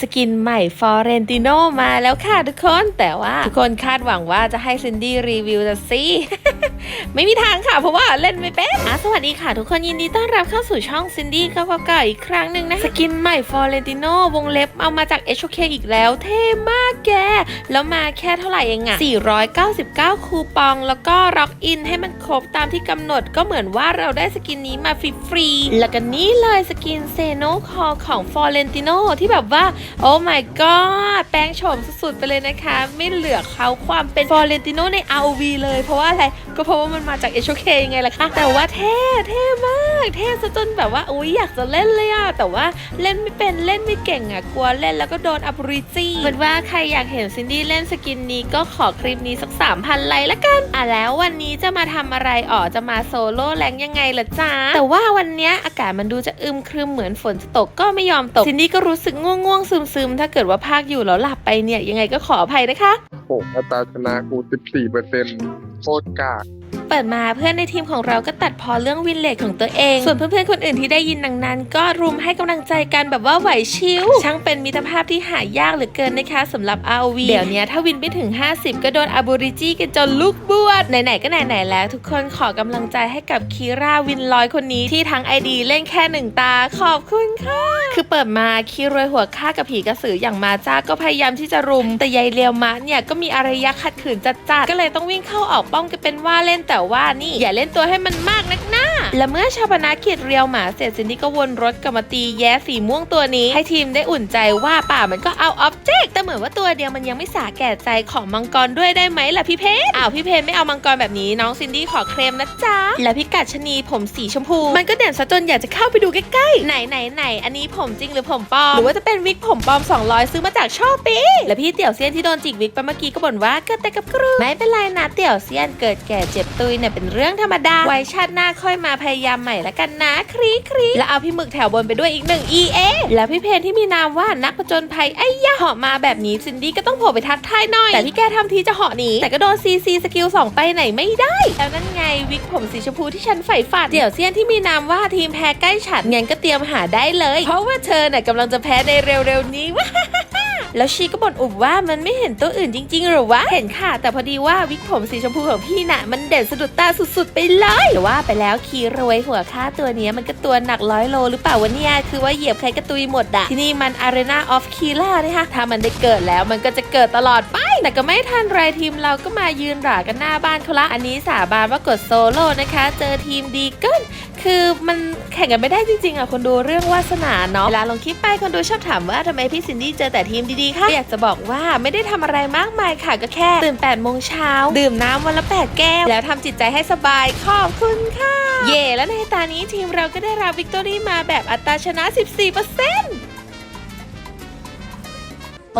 สกินใหม่ฟอเรนติโนมาแล้วค่ะทุกคน แต่ว่าทุกคนคาดหวังว่าจะให้ซินดี้รีวิวจะสิ ไม่มีทางค่ะ เพราะว่าเล่นไม่เป็นอะสวัสดีค่ะทุกคนยินดีต้อนรับเข้าสู่ช่องซินดี้ก้าวๆอีกครั้งหนึ่งนะสกินใหม่ฟอเรนติโนวงเล็บเอามาจาก HOK อีกแล้ว เท่มากแก แล้วมาแค่เท่าไหร่เองอะ499 คูปอง แล้วก็ล็อกอินให้มันครบตามที่กำหนดก็เหมือนว่าเราได้สกินนี้มาฟรีๆแล้วก็นี่เลยสกินเซโนคอของฟอเรนติโนที่แบบว่าโอ้ my god แปลงโฉมสุดๆไปเลยนะคะ ไม่เหลือเขาความเป็นฟอเรนติโนใน ROV เลย เพราะว่าอะไร ก็เพราะว่ามันมาจาก HOK ยังไงล่ะคะ แต่ว่าเท่ เท่มาก เท่ซะจนแบบว่า อุ้ยอยากจะเล่นเลยอะแต่ว่าเล่นไม่เป็น เล่นไม่เก่งอะกลัวเล่นแล้วก็โดนอับริจี้เป็นว่าใครอยากเห็นซินดี้เล่นสกินนี้ก็ขอคลิปนี้สัก3,000ไลค์ละกัน อะแล้ววันนี้จะมาทำอะไรอ๋อจะมาโซโล่แรงยังไงล่ะจ๊ะแต่ว่าวันนี้อากาศมันดูจะอึมครึมเหมือนฝนจะตกก็ไม่ยอมตกซินดี้ก็รู้สึกง่วงๆซึึมๆ ถ้าเกิดว่าภาคอยู่แล้วหลับไปเนี่ย ยังไงก็ขออภัยนะคะ โอ้โหอัตราชนะกู 14เปอร์เซ็นต์โคตรกาก เปิดมาเพื่อนในทีมของเราก็ตัดพอเรื่องวินเลทของตัวเอง ส่วนเพื่อนๆคนอื่นที่ได้ยินดังนั้น ก็รุมให้กำลังใจกันแบบว่าไหวชิวช่างเป็นมิตรภาพที่หายากเหลือเกินนะคะสำหรับ ROV เดี๋ยวนี้ถ้าวินไม่ถึง 50 ก็โดนอาบูริจีกันจนลูกบวชไหนๆก็ไหนๆแล้ว ทุกคนขอกำลังใจให้กับคีราวินลอยคนนี้ที่ทั้งไอดีเล่นแค่หนึ่งตาขอบคุณค่ะคือเปิดมาคีรวยหัวฆ่ากับผีกระสืออย่างมาจ้าก็พยายามที่จะรุมแต่ยายเลียวมะเนี่ยก็มีอารยะขัดขืนจัดๆก็เลยต้องวิ่งเข้าออกป้องกันเป็นว่าเล่นแต่ว่านี่อย่าเล่นตัวให้มันมากนัก และเมื่อชาปนากิจเรียวหมาเสร็จซินดี้ก็วนรถกลับมาตีแย้สีม่วงตัวนี้ ให้ทีมได้อุ่นใจว่าป่ามันก็เอาออบเจกต์แต่เหมือนว่าตัวเดียวมันยังไม่สาแก่ใจของมังกรด้วยได้ไหมล่ะพี่เพชรอ้าวพี่เพชรไม่เอามังกรแบบนี้น้องซินดี้ขอเคลมนะจ๊ะและพิกัดชะนีผมสีชมพู มันก็เด่นซะจนอยากจะเข้าไปดูใกล้ๆไหนไหนไหนอันนี้ผมจริงหรือผมปลอมหรือว่าจะเป็นวิกผมปลอม 200 ซื้อมาจากชอบปีและพี่เตี่ยวเซียนที่โดนจิกวิกไปเมื่อกี้ก็บ่นว่าเกิดแต่กับกรูไม่เป็นไรนะเตี่ยวเซียนเกิดแก่เจ็บตุยเนี่ยเป็นเรื่องธรรมดาไว้ชาติหน้าค่อยมาพยายามใหม่ละกันนะครีครีแล้วเอาพี่หมึกแถวบนไปด้วยอีกหนึ่ง EA แล้วพี่เพนที่มีนามว่านักผจญภัยไอ้ยะเหาะมาแบบนี้ซินดี้ก็ต้องโผล่ไปทักทายหน่อย แต่ที่แกทำทีจะเหาะหนีแต่ก็โดนซีซีสกิลสองไปไหนไม่ได้ แล้วนั่นไงวิกผมสีชมพูที่ฉันใฝ่ฝันเดี่ยวเซียนที่มีนามว่าทีมแพ้ใกล้ฉันงั้นก็เตรียมหาได้เลย เพราะว่าเธอน่ะกำลังจะแพ้ในเร็วๆนี้ว้า แล้วชีก็บ่นอุบว่ามันไม่เห็นตัวอื่นจริงๆหรือวะ เห็นค่ะ แต่พอดีว่าวิกผมสีชมพูของพี่น่ะ มันเด่นสะดุดตาสุดๆ ไปเลยแต่ว่าไปแล้วคีรวยหัวค่าตัวเนี้ยมันก็ตัวหนักร้อยโลหรือเปล่าวะเนี่ย คือว่าเหยียบใครก็ตุยหมดอะที่นี่มัน Arena of Kila นะคะถ้ามันได้เกิดแล้วมันก็จะเกิดตลอดไป แต่ก็ไม่ทันไรทีมเราก็มายืนหรากันหน้าบ้านเขาละอันนี้สาบานว่ากดโซโล่นะคะ เจอทีมดีเกินคือมันแข่งกันไม่ได้จริงๆอะคนดูเรื่องวาสนาเนาะเวลาลงคลิปไปคนดูชอบถามว่าทำไมพี่ซินดี้เจอแต่ทีมดีๆคะอยากจะบอกว่าไม่ได้ทำอะไรมากมายค่ะก็แค่ ตื่น8โมงเช้าดื่มน้ำวันละ 8 แก้ว แล้วทำจิตใจให้สบายขอบคุณค่ะ เย่แล้วในตานี้ทีมเราก็ได้รับวิกตอรี่มาแบบอัตราชนะ 14%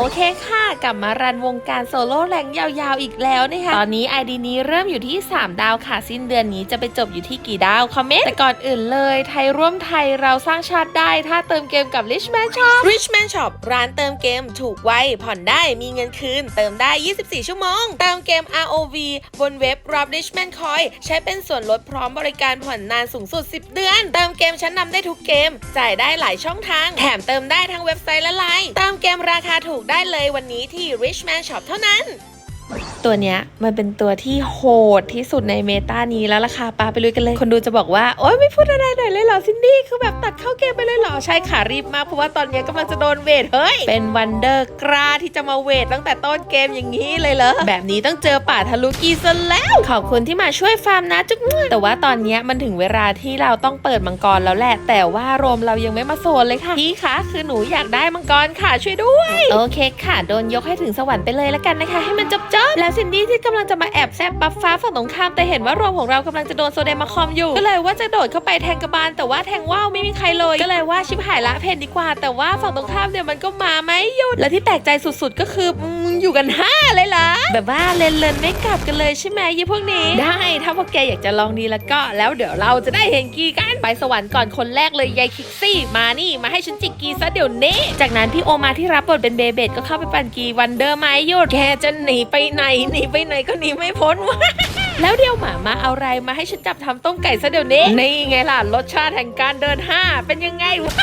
โอเคค่ะ กลับมารันวงการโซโล่แรงยาวๆอีกแล้วนะคะ ตอนนี้ ID นี้เริ่มอยู่ที่ 3 ดาวค่ะ สิ้นเดือนนี้จะไปจบอยู่ที่กี่ดาว คอมเมนต์ แต่ก่อนอื่นเลย ไทยร่วมไทยเราสร้างชาติได้ ถ้าเติมเกมกับ Richman Shop Richman Shop ร้านเติมเกมถูกไว ผ่อนได้มีเงินคืน เติมได้ 24 ชั่วโมง เติมเกม ROV บนเว็บรับ Richman Coin ใช้เป็นส่วนลดพร้อมบริการผ่อนนานสูงสุด 10 เดือน เติมเกมชั้นนำได้ทุกเกม จ่ายได้หลายช่องทาง แถมเติมได้ทั้งเว็บไซต์และไลน์ เติมเกมราคาถูกได้เลยวันนี้ที่ Richman Shop เท่านั้นตัวเนี้ยมันเป็นตัวที่โหดที่สุดในเมตานี้แล้วล่ะค่ะปาไปลุยกันเลย คนดูจะบอกว่า โอ๊ยไม่พูดอะไรหน่อยเลยเหรอซินดี้คือแบบตัดเข้าเกมไปเลยเหรอ ใช่ค่ะรีบมากเพราะว่าตอนเนี้ยกำลังจะโดนเวท เฮ้ย เป็นวันเดอร์กล้าที่จะมาเวทตั้งแต่ต้นเกมอย่างนี้เลยเหรอ แบบนี้ต้องเจอป่าทะลุกีซะแล้ว ขอบคุณที่มาช่วยฟาร์มนะจุ๊บแต่ว่าตอนเนี้ยมันถึงเวลาที่เราต้องเปิดมังกรแล้วแหละ แต่ว่าโรมเรายังไม่มาโซนเลยค่ะพี่คะคือหนูอยากได้มังกรค่ะช่วยด้วย โอเคค่ะโดนยกให้ถึงสวรรค์ไปเลยแล้วกันนะคะ ให้มันจบจบๆและซินดี้ที่กำลังจะมาแอบแซบบัฟฟ้าฝั่งตรงข้ามแต่เห็นว่าโรมของเรากำลังจะโดนโซเดมาคอมอยู่ ก็เลยว่าจะโดดเข้าไปแทงกระบาล แต่ว่าแทงว่าวไม่มีใครเลย ก็เลยว่าชิบหายละเพนดีกว่า แต่ว่าฝั่งตรงข้ามเนี่ยมันก็มาไหมหยุดและที่แปลกใจสุดๆ ก็คือ มึงอยู่กันห้าเลยเหรอแบบว่าเลนเลนๆไม่กลับกันเลยใช่ไหมยี่พวกนี้ ได้ถ้าพวกแกอยากจะลองดีแล้วก็แล้วเดี๋ยวเราจะได้เห็นกีกันไปสวรรค์ก่อนคนแรกเลยยายคิกซี่มานี่มาให้ฉันจิกกีซะเดี๋ยวนี้จากนั้นพี่โอมาที่รับบทเป็นเบเบดก็เข้าไปปั่นกีวันเดอร์ไม้หยุดแกจะหนีไปไหนหนีไปไหนก็หนีไม่พ้นวะแล้วเดี๋ยวหมามาเอาอะไรมาให้ฉันจับทำต้มไก่ซะเดี๋ยวนี้นี่ไงล่ะรสชาติแห่งการเดินห้าเป็นยังไงวะ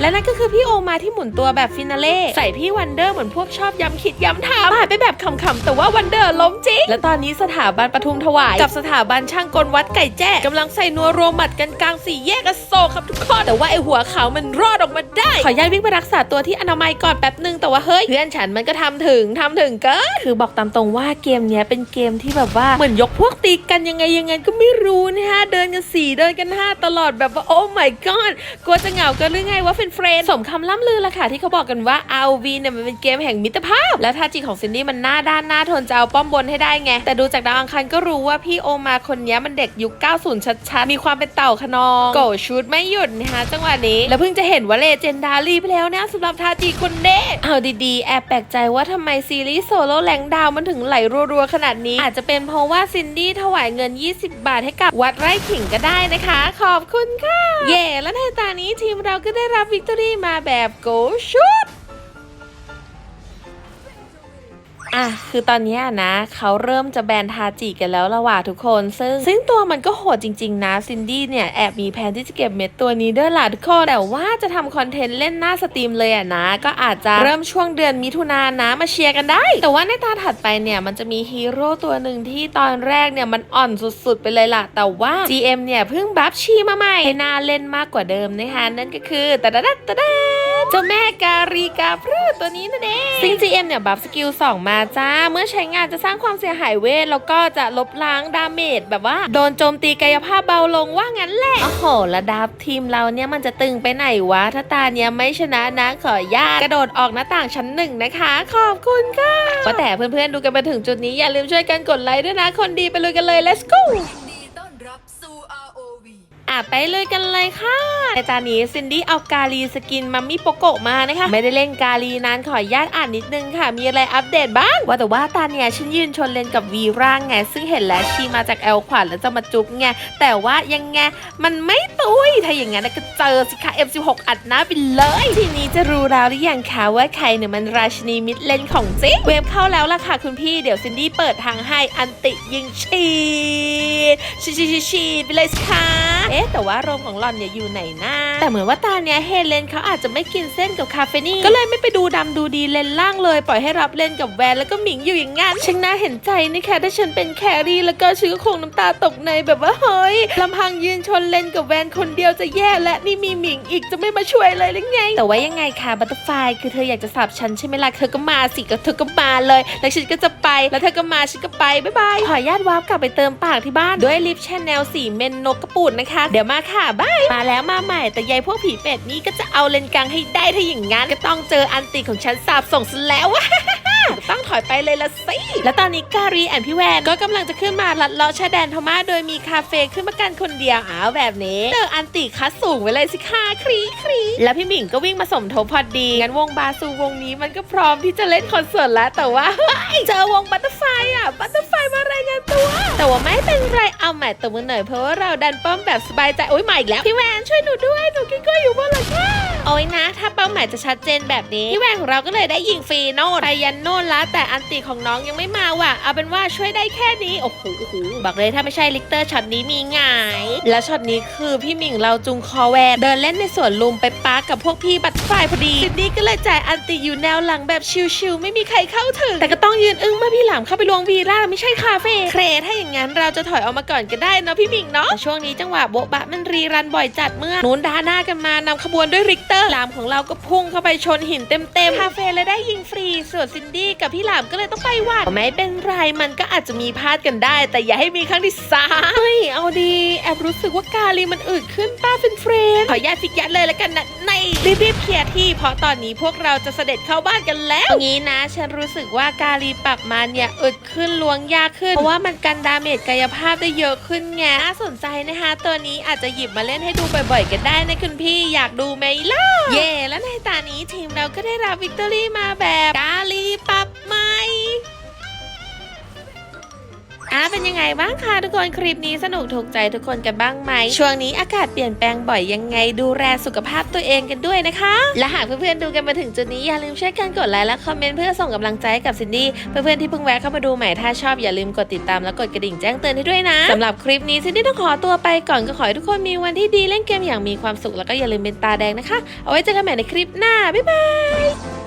และนั่นก็คือพี่โอมาที่หมุนตัวแบบฟินาเล่ใส่พี่วันเดอร์เหมือนพวกชอบย้ำคิดย้ำถามผ่านไปแบบขำๆแต่ว่าวันเดอร์ล้มจริง และตอนนี้สถาบันปทุมถวาย กับสถาบันช่างกลวัดไก่แจ้กำลังใส่นัวโรวมหมัดกันกลางสี่แยกอโศกครับทุกคนแต่ว่าไอหัวขาวมันรอดออกมาได้ ขอย้ายวิ่งไปรักษาตัวที่อนามัยก่อนแป๊บนึงแต่ว่าเฮ้ยเพื่อนฉันมันก็ทำถึงทำถึงเกินคือบอกตามตรงว่าเกมเนี้ยเป็นเกมที่แบบว่าเหมือนยกพวกตีกันยังไงยังไงก็ไม่รู้นะฮะเดินกันสี่เดินกันห้าตลอดแบบว่าโอ้ my god กลัวจะเหงากันหรือไงว่าเป็นเฟรนด์สมคำล่ำลือละค่ะที่เขาบอกกันว่า RV เนี่ยมันเป็นเกมแห่งมิตรภาพ แล้วท่าจีของซินดี้มันหน้าด้านหน้าทนจะเอาป้อมบนให้ได้ไง แต่ดูจากดาวอังคารก็รู้ว่าพี่โอมาคนนี้มันเด็กยุค 90 ชัดๆ มีความเป็นเต่าขนองโกชุดไม่หยุดนะคะจังหวะนี้ แล้วเพิ่งจะเห็นว่าเลเจนดารี่ไปแล้วนะสำหรับท่าจีคนเด้เอาดีๆ แอบแปลกใจว่าทำไมซีรีส์โซโล่แรงดาวมันถึงไหลรัวๆขนาดนี้ อาจจะเป็นเพราะว่าซินดี้ถวายเงิน 20 บาทให้กับวัดไร่ขิงก็ได้นะคะ ขอบคุณค่ะ เย่และในตานี้ทีมเราก็ได้รับวิกตอรี่มาแบบโกชุด อะคือตอนนี้นะเขาเริ่มจะแบนทาจิกันแล้วละว่ะทุกคน ซึ่งซึ่งตัวมันก็โหดจริง ๆ นะซินดี้เนี่ยแอบมีแผนที่จะเก็บเม็ดตัวนี้ด้วยล่ะทุกคนแต่ว่าจะทำคอนเทนต์เล่นหน้าสตรีมเลยอะนะ ก็อาจจะเริ่มช่วงเดือนมิถุนายนนะมาเชียร์กันได้ แต่ว่าในตาถัดไปเนี่ยมันจะมีฮีโร่ตัวหนึ่งที่ตอนแรกเนี่ยมันอ่อนสุดๆไปเลยล่ะ แต่ว่า GM เนี่ยเพิ่งบัฟชีมาใหม่ให้น่าเล่นมากกว่าเดิมนะคะนั่นก็คือตะดะดะตะดะ เจ้าแม่การีกาพรืดตัวนี้นั่นเองซึ่ง GM เนี่ยบัฟสกิล 2 มาจ้า เมื่อใช้งานจะสร้างความเสียหายเวท แล้วก็จะลบล้างดาเมจแบบว่า โดนโจมตีกายภาพเบาลงว่างั้นแหละโอ้โหระดับทีมเราเนี่ยมันจะตึงไปไหนวะ ถ้าตาเนี่ยไม่ชนะนะขอญาตกระโดดออกหน้าต่างชั้นหนึ่งนะคะ ขอบคุณค่ะว่าแต่เพื่อนๆดูกันมาถึงจุดนี้อย่าลืมช่วยกันกดไลค์ด้วยนะ คนดีไปลุยกันเลย let's go อะไปเลยกันเลยค่ะ ในตอนนี้ซินดี้เอากาลีสกินมัมมี่โปโกะมานะคะ ไม่ได้เล่นกาลีนานขออนุญาตอ่านนิดนึงค่ะ มีอะไรอัปเดตบ้าง ว่าแต่ว่าตอนเนี้ยฉันยืนชนเลนกับวีร่างไง ซึ่งเห็นแล้วชีมาจากแอลขวัญแล้วจะมาจุกไง แต่ว่ายังไง มันไม่ตุยถ้าอย่างนั้นก็เจอสิคะ F16 อัดหน้าไปเลย ทีนี้จะรู้แล้วหรือยังคะว่าใครเนี่ยมันราชินีมิดเลนของจริงเวฟเข้าแล้วล่ะค่ะคุณพี่เดี๋ยวซินดี้เปิดทางให้อันติยิงฉีดฉีดฉีดฉีดฉีดไปเลยสิคะเอ๊ะแต่ว่าโรมของหล่อนเนี่ยอยู่ไหนนะแต่เหมือนว่าตาเนี้ยเฮเลนเขาอาจจะไม่กินเส้นกับคาเฟนี่ก็เลยไม่ไปดูดำดูดีเลนล่างเลย ปล่อยให้รับเลนกับแวนแล้วก็หมิงอยู่อย่างงั้นช่างน่าเห็นใจนะคะถ้าฉันเป็นแครี่แล้วก็ชื่อคงน้ำตาตกในแบบว่าเฮ้ยลำพังยืนชนเลนกับแวนคนเดียวจะแย่และนี่มีหมิงอีกจะไม่มาช่วยเลยหรือไง แต่ว่ายังไงคะบัตเตอร์ไฟคือเธออยากจะสับฉันใช่ไหมล่ะเธอก็มาสิก็เธอก็มาเลย แล้วฉันก็จะไปแล้วเธอก็มาฉันก็ไปบ๊ายบายขออนุญาตวาร์ปกลับไปเติมปากที่บ้านด้วยลิฟต์ชแนลสีเมนนกกระปูดนะคะเดี๋ยวมาค่ะบายมาแล้วมาใหม่ แต่ยายพวกผีเป็ดนี่ก็จะเอาเลนกลางให้ได้ถ้าอย่างงั้นก็ต้องเจออันติของฉันสาบส่งซะแล้วต้องถอยไปเลยละสิ และตอนนี้การีแอนพี่แวนก็กำลังจะขึ้นมาลัดเลาะชายแดนพม่าโดยมีคาเฟ่ขึ้นมากันคนเดียวอ้าวแบบนี้เจออันติคัสสูงไว้เลยสิค่ะครีครีแล้วพี่หมิงก็วิ่งมาสมทบพอดี งั้นวงบาซูวงนี้มันก็พร้อมที่จะเล่นคอนเสิร์ตแล้วแต่ว่าเฮ้ยเจอวงบัตเตอร์ไฟอะ แต่ว่าไม่เป็นไรเอาใหม่ตัวมือหน่อยเพราะว่าเราดันป้อมแบบสบายใจโอ๊ยมาอีกแล้วพี่แวนช่วยหนูด้วยหนูกินก็อยู่บนหลังคาโอ้ยนะ ถ้าเป้าหมายจะชัดเจนแบบนี้พี่แวนของเราก็เลยได้ยิงฟรีโน่ไปยันโน่นละแต่อันติของน้องยังไม่มาว่ะเอาเป็นว่าช่วยได้แค่นี้โอ้โหบอกเลยถ้าไม่ใช่ลิกเตอร์ช็อตนี้มีหงายแล้วช็อตนี้คือพี่หมิงเราจุงคอแวนเดินเล่นในสวนลุมไปปาร์กกับพวกพี่บัตรไฟพอดีซินดี้ก็เลยจ่ายอันติอยู่แนวหลังแบบชิวๆไม่มีใครเข้าถึง แต่ก็ต้องยืนอึ้งเมื่อพี่หลามเข้าไปลวงวีร่าไม่ใช่คาเฟ่เครถ้าอย่างนั้นเราจะถอยออกมาก่อนก็ได้เนาะพี่หมิงเนาะแต่ช่วงนี้จังหวะโบ๊ะบะมันรีรันบ่อยจัดเมื่อนู้นดาหน้ากันมานำขบวนด้วยริกเตอร์หลามของเราก็พุ่งเข้าไปชนหินเต็มๆคาเฟ่เลยได้ยิงฟรีส่วนซินดี้กับพี่หลามก็เลยต้องไปหวัดไม่เป็นไรมันก็อาจจะมีพลาดกันได้ แต่อย่าให้มีครั้งที่สามเฮ้ยเอาดีแอบรู้สึกว่ากาลีมันอืดขึ้นป้าเป็นเฟรนขออนุญาตฟิกยัดเลยละกันนะในรีบๆเคลียร์ที่ เพราะตอนนี้พวกเราจะเสด็จเข้าบ้านกันแล้วอย่างนี้นะ ฉันรู้สึกว่ากาลีปรับมาเนี่ยอึดขึ้นลวงยากขึ้นเพราะว่ามันกันดาเมจกายภาพได้เยอะขึ้นไงน่าสนใจนะคะ ตัวนี้อาจจะหยิบมาเล่นให้ดูบ่อยๆกันได้นะคุณพี่อยากดูไหมล่ะ เย่และในตานี้ทีมเราก็ได้รับวิกตอรี่มาแบบกาลีปรับใหม่ อะเป็นยังไงบ้างคะทุกคนคลิปนี้สนุกถูกใจทุกคนกันบ้างไหม ช่วงนี้อากาศเปลี่ยนแปลงบ่อยยังไงดูแลสุขภาพตัวเองกันด้วยนะคะ และหากเพื่อนๆดูกันมาถึงจุดนี้อย่าลืมช่วยกันกดไลค์และคอมเมนต์เพื่อส่งกำลังใจให้กับซินดี้เพื่อนๆที่เพิ่งแวะเข้ามาดูใหม่ถ้าชอบอย่าลืมกดติดตามและกดกระดิ่งแจ้งเตือนให้ด้วยนะสำหรับคลิปนี้ซินดี้ต้องขอตัวไปก่อนก็ขอให้ทุกคนมีวันที่ดีเล่นเกมอย่างมีความสุขแล้วก็อย่าลืมเป็นตาแดงนะคะ เอาไว้เจอกันใหม่ในคลิปหน้าบ๊ายบาย